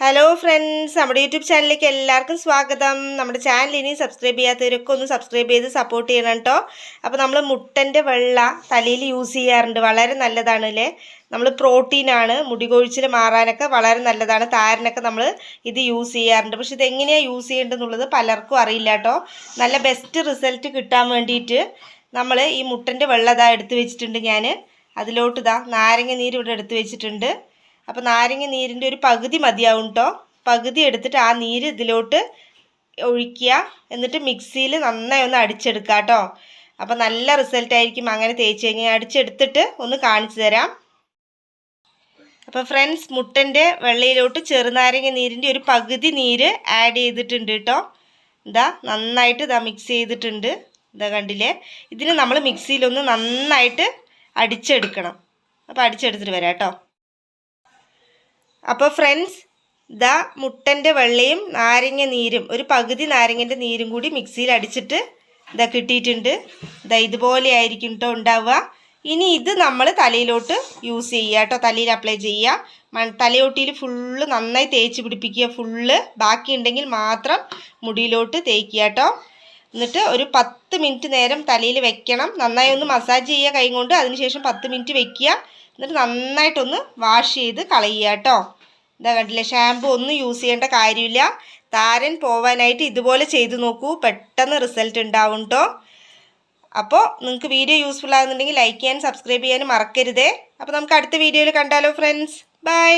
Hello friends നമ്മുടെ YouTube ചാനലിലേക്ക് എല്ലാവർക്കും സ്വാഗതം. നമ്മുടെ ചാനൽ ഇനി സബ്സ്ക്രൈബ് ചെയ്യാത്തവരൊക്കെ ഒന്ന് സബ്സ്ക്രൈബ് ചെയ്ത് സപ്പോർട്ട് ചെയ്യണം കേട്ടോ അപ്പോൾ നമ്മൾ മുട്ടന്റെ വെള്ള തലയിൽ യൂസ് ചെയ്യാറുണ്ട്. വളരെ നല്ലതാണ് അല്ലേ നമ്മൾ പ്രോട്ടീനാണ് മുടി കൊഴിച്ചിൽ മാറാനൊക്കെ വളരെ നല്ലതാണ്. താരനൊക്കെ നമ്മൾ ഇത് യൂസ് ചെയ്യാറുണ്ട്. പക്ഷെ ഇത് എങ്ങനെയാണ് യൂസ് ചെയ്യേണ്ടതെന്നുള്ളത് പലർക്കും അറിയില്ല കേട്ടോ നല്ല ബെസ്റ്റ് റിസൾട്ട് കിട്ടാൻ വേണ്ടിയിട്ട് നമ്മൾ ഈ മുട്ടന്റെ വെള്ളം ഇതാ എടുത്ത് വെച്ചിട്ടുണ്ട് ഞാൻ അതിലോട്ട് ഇതാ നാരങ്ങ നീര് ഇവിടെ എടുത്ത് വെച്ചിട്ടുണ്ട്. അപ്പോൾ നാരങ്ങ നീരിന്റെ ഒരു പകുതി മതിയാവും കേട്ടോ പകുതി എടുത്തിട്ട് ആ നീര് ഇതിലോട്ട് ഒഴിക്കുക. എന്നിട്ട് മിക്സിയിൽ നന്നായി ഒന്ന് അടിച്ചെടുക്കുക കേട്ടോ അപ്പോൾ നല്ല റിസൾട്ടായിരിക്കും അങ്ങനെ തേച്ച് കഴിഞ്ഞാൽ അടിച്ചെടുത്തിട്ട് ഒന്ന് കാണിച്ചു തരാം. അപ്പോൾ ഫ്രണ്ട്സ് മുട്ടന്റെ വെള്ളയിലോട്ട് ചെറുനാരങ്ങ നീരിന്റെ ഒരു പകുതി നീര് ആഡ് ചെയ്തിട്ടുണ്ട് കേട്ടോ ഇതാ നന്നായിട്ട് ഇതാ മിക്സ് ചെയ്തിട്ടുണ്ട്. ഇതാ കണ്ടില്ലേ? ഇതിന് നമ്മൾ മിക്സിയിലൊന്ന് നന്നായിട്ട് അടിച്ചെടുക്കണം. അപ്പോൾ അടിച്ചെടുത്തിട്ട് വരാം കേട്ടോ അപ്പോൾ ഫ്രണ്ട്സ് ഇതാ മുട്ടന്റെ വെള്ളയും നാരങ്ങ നീരും ഒരു പകുതി നാരങ്ങന്റെ നീരും കൂടി മിക്സിയിൽ അടിച്ചിട്ട് ഇതാ കിട്ടിയിട്ടുണ്ട്. ഇതാ ഇതുപോലെ ആയിരിക്കും കേട്ടോ ഉണ്ടാവുക. ഇനി ഇത് നമ്മൾ തലയിലോട്ട് യൂസ് ചെയ്യുക കേട്ടോ തലയിൽ അപ്ലൈ ചെയ്യുക. മൺ തലയോട്ടിയിൽ ഫുള്ള് നന്നായി തേച്ച് പിടിപ്പിക്കുക ഫുള്ള് ബാക്കിയുണ്ടെങ്കിൽ മാത്രം മുടിയിലോട്ട് തേക്കുക കേട്ടോ എന്നിട്ട് ഒരു പത്ത് മിനിറ്റ് നേരം തലയിൽ വെക്കണം. നന്നായി ഒന്ന് മസാജ് ചെയ്യുക കൈ കൊണ്ട്. അതിനുശേഷം പത്ത് മിനിറ്റ് വെക്കുക. എന്നിട്ട് നന്നായിട്ടൊന്ന് വാഷ് ചെയ്ത് കളയുക കേട്ടോ. ഇതാ കണ്ടില്ലേ ഷാമ്പു ഒന്നും യൂസ് ചെയ്യേണ്ട കാര്യമില്ല. താരൻ പോവാനായിട്ട് ഇതുപോലെ ചെയ്ത് നോക്കൂ. പെട്ടെന്ന് റിസൾട്ട് ഉണ്ടാവും കേട്ടോ അപ്പോൾ നിങ്ങൾക്ക് വീഡിയോ യൂസ്ഫുൾ ആകുന്നുണ്ടെങ്കിൽ ലൈക്ക് ചെയ്യാനും സബ്സ്ക്രൈബ് ചെയ്യാനും മറക്കരുതേ. അപ്പോൾ നമുക്ക് അടുത്ത വീഡിയോയിൽ കണ്ടാലോ ഫ്രണ്ട്സ് ബൈ